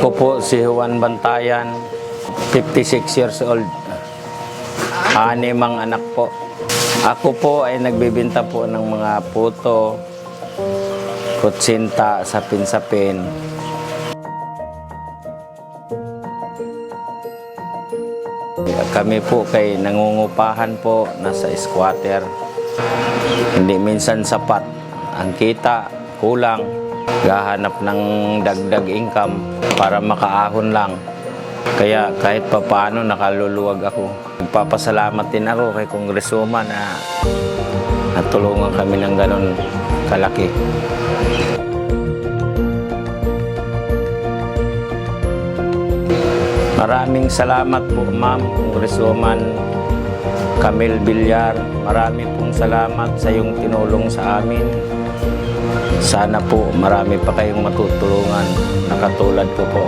Ako po si Juan Bantayan, 56 years old. Anim ang anak po. Ako po ay nagbibinta po ng mga puto, kutsinta, sapin-sapin. Kami po kay nangungupahan po, nasa squatter. Hindi minsan sapat. Ang kita, kulang. Gahanap ng dagdag income para makaahon lang. Kaya kahit papaano nakaluluwag ako. Nagpapasalamat din ako kay Congresswoman na natulungan kami ng ganun kalaki. Maraming salamat po ma'am, Congresswoman Camille Villar. Marami pong salamat sa iyong tinulong sa amin. Sana po marami pa kayong matutulungan na katulad ko po.